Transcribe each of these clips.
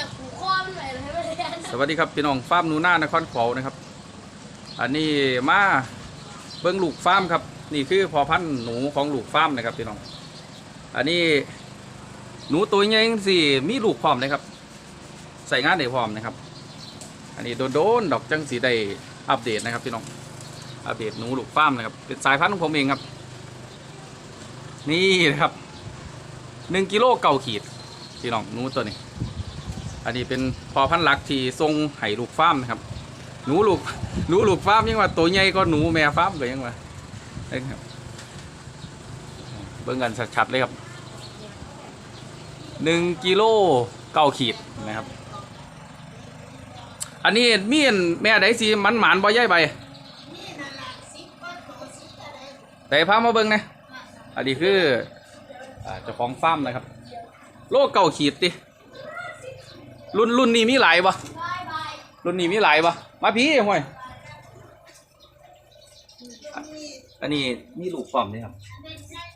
ยกผูคอมันหน่อยเลยไม่ได้สวัสดีครับพี่น้องฟาร์มหนูนานครขวาวนะครับ อันนี้มาเบิ้งลูกฟาร์มครับ นี่คือพอพันธุ์หนูของลูกฟาร์มนะครับพี่น้อง อันนี้หนูตัวใหญ่สิมีลูกพร้อมนะครับ ใส่งานได้พร้อมนะครับ อันนี้โดนๆดอกจังสีได้อัปเดตนะครับพี่น้อง อัปเดตหนูลูกฟาร์มนะครับ เป็นสายพันธุ์ของผมเองครับ นี่นะครับหนึ่งกิโลเก่าขีดพี่น้องหนูตัวนี้ อันนี้เป็นพอพันหลักที่ทรงไห่ลูกฟ้ามนะครับ หนูลูกหนูลูกฟ้ามยังว่าตัวใหญ่ก็หนูแม่ฟ้ามก็ยังว่าเอ้ครับเบิ่งกันชัดๆเลยครับหนึ่งกิโลเก้าขีดนะครับ อันนี้มีนแม่ไดสิมันหมานบ่ใหญ่ใบแต่พามาเบิ่งนะอันนี้คือเจ้าของฟาร์มนะครับ โลเก้าขีดติ รุ่นรุ่นนี้มีหลายปะรุ่นนี้มีหลายปะมาพี่ห่วยอันนี้มีลูกป้อมนี่ครับ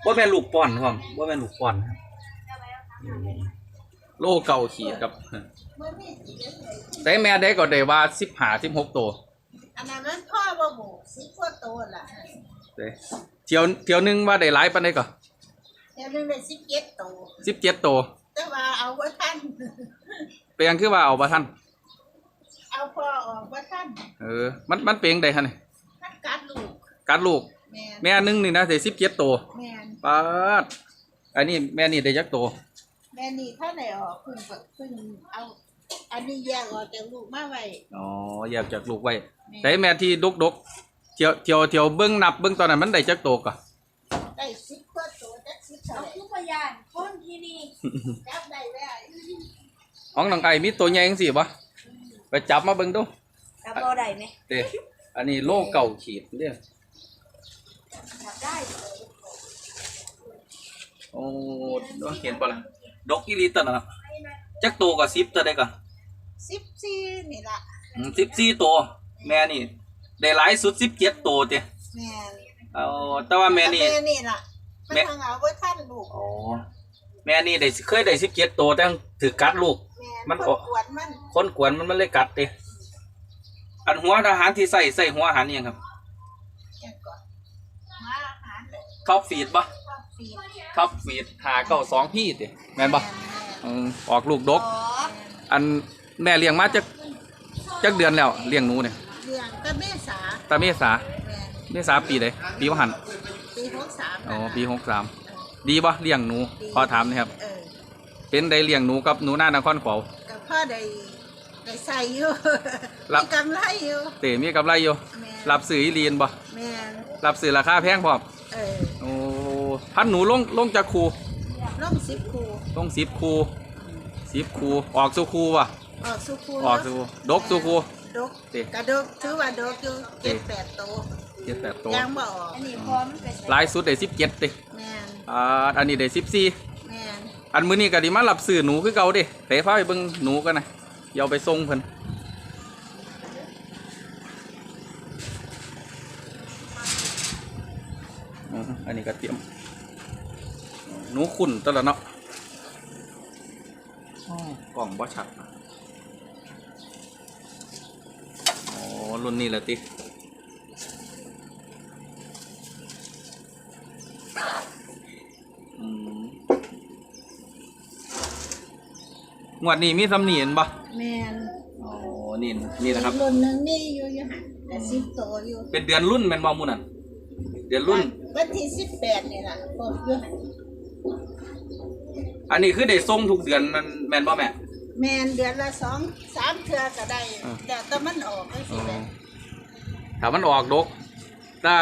ว่าแม่นลูกป้อนครับว่าแม่นลูกป้อนครับโลเก่าขีดครับแต่แม่ได้ก็ได้ว่าสิบหาสิบหกตัวอันนั้นมันพ่อบ่หมูสิบกว่าตัวล่ะเด้เที่ยวเที่ยวหนึงว่าได้หลายปานใดก็เดี๋ยวนึงได้สิบเจ็ดตัวสิบเจ็ดตัวแต่ว่าเอาว่าท่าน เป็นหยังคือว่าเอาปะท่านเอาพ่อออกว่าท่านเออมันมันเป็นได้ฮะนี่ท่านกัดลูกกัดลูก แมนแม่หนึงนี่นะได้สิบเจ็ดตัวแมนปาดอันนี้แม่นี่ได้จักตัวแมนนี่ท่านไหนออกเพิ่งเพิ่งเอา อันนี้แยกออกจากลูกมาไว้อ๋อแยกจากลูกไว้แม่แต่แม่ที่ดกดกๆเที่ยวเที่ยวเที่ยวเบิ้งนับเบิ้งตอนนั้นมันได้จักโตวก่อนได้สิบกว่าตัวจักสิบเท่าเอาไหร่ทุกพยานคนที่นี่จับได้ไว้ ของน้องไก่มีตัวใหญ่จังสิบ่ไปจับมาเบิ้งดูจับรอได้ไหมเด้อันนี้โลเก่าขีดเด้อจับได้โอ้ดูเห็นปะล่ะดกอีหลีตัวน่ะจักโตวก็10ตัวได้ก่อนสิบสี่นี่ล่ะอืม14ตัวแม่นี่ ได้หลายสุด17ตัวเด้แมนเอาแต่ว่าแม่นี่แม่นี่ล่ะมันแม่ทางเอาว่าท่านลูกอ๋อแม่นี่ได้เคยได้17ตัวแต่ถือกัดลูกแมนมันคออกนกวนมันคนกวนมันมันเลยกัดเด้อันหัวอาหารที่ใส่ใส่หัวอาหารนี่ยังครับแยกก่อนมาอาหารเลยท็อปฟีดปะชอบฟีดท็อปฟีดหาเก้าสองพี่ติแม่นปะอืมออกลูกดก อันแม่เลี้ยงมาจักจักเดือนแล้วเลี้ยงหนูเนี่ยเรื่องก็เมษาตาเมษาแม่นเมษาปีใดปีว่าหันปีหกสามอ๋อปีหกสามดีปะเลี้ยงหนูพอถามหนะครับ เออ เป็นได้เลี้ยงหนูกับหนูหน้านครขวาว กับพ่อได้ได้ใส่อยู่ รับ มีกำไรอยู่เตมีกับไรอยู่แม่นรับซื้ออีเลียนบ่แม่นรับซื้อราคาแพงพร้อมเออโอ้พันหนูลงลงจากครูล่องสิบคูลงสิบครูสิบครูออกสู่ครูวะออกสุคูออกสู่ดกสู่ครู ดกติกระดกถือว่าดกอยู่เจ็ดแปดโตวเจ็ดแปดตัวยังบ่ออกอันนี้พร้อมไปใส่หลายสุดได้สิบเจ็ดติแม่นอ่าอันนี้ได้สิบสี่แม่น อันมื้อนี้ก็ดิมารับซื้อหนูคือเก่าด้เตะพาไปเบิ่งหนูกันนะเดี๋ยวเอาไปส่งเพิ่นอันนี้ก็เตรียม หนูขุ่นตวละเนาะกล่องบ่ชัด อ๋อ รุ่นนี้แหละติ งวดนี้มีสำเนียนบ่แม่นอ๋อนี่นี่นะครับ รุ่นหนึงนี่อยู่อยู่หันแต่สิบโตวอยู่เป็นเดือนรุ่นแม่นบ่หมู่นั่นเดือนรุ่น วันที่สิบแปดนี่ล่ะพบอยู่หันอันนี้คือได้ส่งทุกเดือนมันแม่นบ่แม่ แม่นเดือนละสองสามเทื่อก็ได้อ่า แต่แต่มันออกก็อ๋สิอเลยถ้ามันออกดกถ้า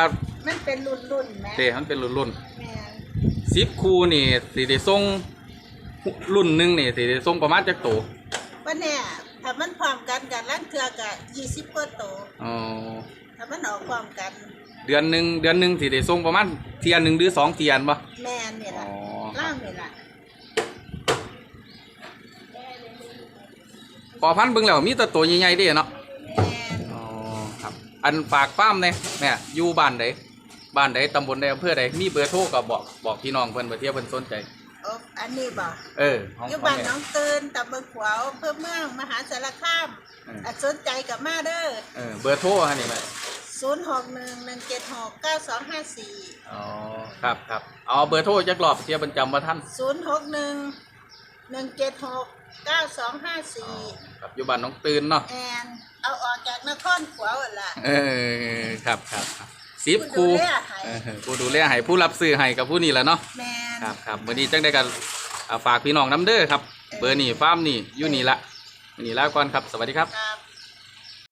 มันเป็นรุ่นรุ่นๆแหม่เตมันเป็นรุ่นรุ่นแม่นสิบคู่นี่สิได้ส่ง รุ่นหนึงนี่สิได้ส่งประมาณจักโตววันเนี้ยถ้ามันพร้อมกันกันลังเทื่อก็ยี่สิบกว่าโตวอ๋อถ้ามันออกพร้อมกันเดือนหนึงเดือนหนึงสิได้ส่งประมาณเทียนหนึงหรือสองเทียนบ่แม่นนี่อ๋ล่ะอล่างนี่ล่ะพอพันธุ์เบิ่งแล้วมีแต่ตัวใหญ่ๆเด้เนาะ แม่นอ๋อครับ อันฝากฟาร์มเนี่ยแม่อยู่บ้านใดบ้านใดตำบลใดอำเภอใดมีเบอร์โทรก็บอกบอกพี่น้องเพิ่นเพื่อที่เพิ่นสนใจ โอ้อันนี้บ่เออของอยู่ของบ้านแม่น้องเตือนตำบลขวาวอำเพื่อเมืองมหาสารคามเอออะสนใจกับมาเด้อเออเบอร์โทรฮะนี่แม่ศูนย์หกหนึ่งหนึ่งเจ็ดหกเก้าสองห้าสี่อ๋อครับครับเอาเบอร์โทรจักรอบเทียบประจำมาท่านศูนย์หกหนึ่งหนึ่งเจ็ดหกเก้าสองห้าอ๋อสี่ครับอยู่บ้านน้องตื่นเนาะแอนเอาออกจากนครขวาวนั่นล่ะ เออครับครับครับสิบผู้ครูดูแลให้ เออผู้ดูแลให้ผู้รับซื้อให้กับผู้นี่แหละเนาะ แมน ครับครับวันนี้จังได้กันฝากพี่น้องน้ำเด้อครับ เบอร์นี่ฟาร์มนี่อยู่นี่ละนี่ลาก่อนครับ สวัสดีครับ